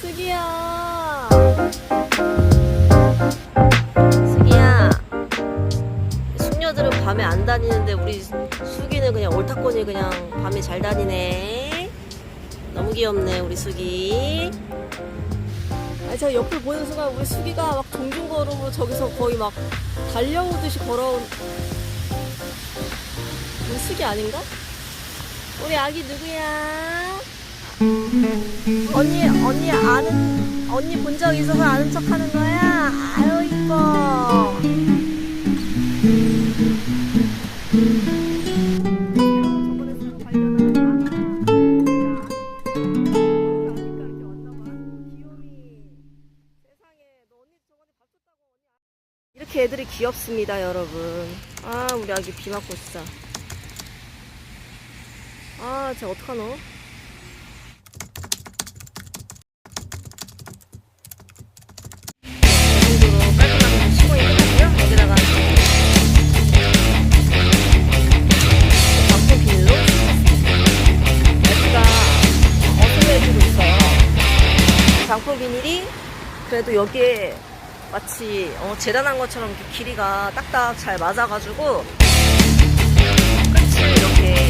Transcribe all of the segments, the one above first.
수기야. 수기야. 숙녀들은 밤에 안 다니는데 우리 수기는 그냥 옳다코니 그냥 밤에 잘 다니네. 너무 귀엽네 우리 수기. 아, 저 옆을 보는 순간 우리 수기가 막 종중걸음으로 저기서 거의 막 달려오듯이 걸어온 우리 수기 아닌가? 우리 아기 누구야? 언니 언니 아는 언니 본 적 있어서 아는 척 하는 거야? 아유 이뻐. 이렇게 애들이 귀엽습니다, 여러분. 아, 우리 아기 비 맞고 있어. 아, 쟤 어떡하노? 비닐이 그래도 여기에 마치 어, 재단한 것처럼 이렇게 길이가 딱딱 잘 맞아가지고 끝을 이렇게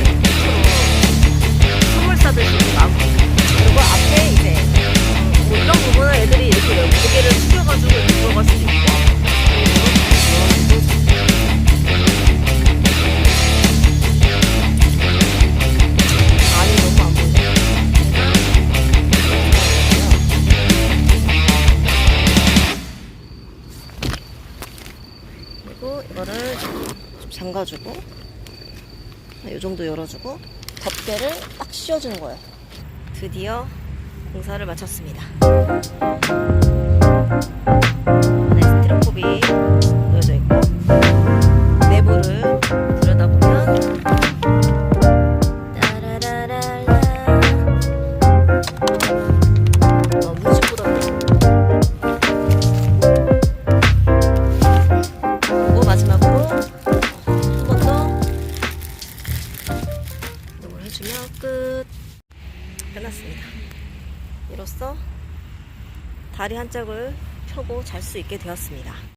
이거를 좀 잠가주고 이 정도 열어주고 덮개를 딱 씌워주는 거예요. 드디어 공사를 마쳤습니다. 해주면 끝. 끝났습니다. 이로써 다리 한 짝을 펴고 잘 수 있게 되었습니다